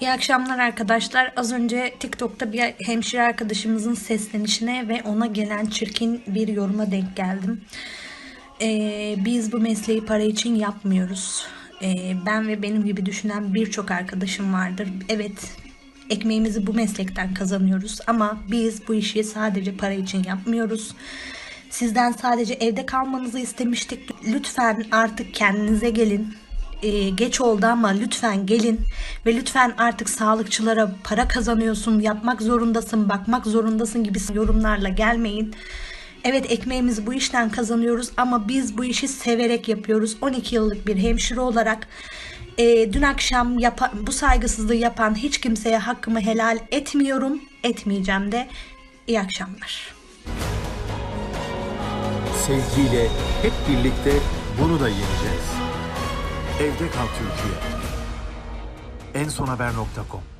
İyi akşamlar arkadaşlar. Az önce TikTok'ta bir hemşire arkadaşımızın seslenişine ve ona gelen çirkin bir yoruma denk geldim. Ee, biz bu mesleği para için yapmıyoruz. Ee, ben ve benim gibi düşünen birçok arkadaşım vardır. Evet, ekmeğimizi bu meslekten kazanıyoruz ama biz bu işi sadece para için yapmıyoruz. Sizden sadece evde kalmanızı istemiştik. Lütfen artık kendinize gelin. Ee, geç oldu ama lütfen gelin ve lütfen artık sağlıkçılara para kazanıyorsun, yapmak zorundasın, bakmak zorundasın gibi yorumlarla gelmeyin. Evet ekmeğimizi bu işten kazanıyoruz ama biz bu işi severek yapıyoruz. 12 yıllık bir hemşire olarak e, dün akşam yapa- bu saygısızlığı yapan hiç kimseye hakkımı helal etmiyorum, etmeyeceğim de. İyi akşamlar. Sevgiyle hep birlikte bunu da yeneceğiz. Evde kal Türkiye. ensonhaber.com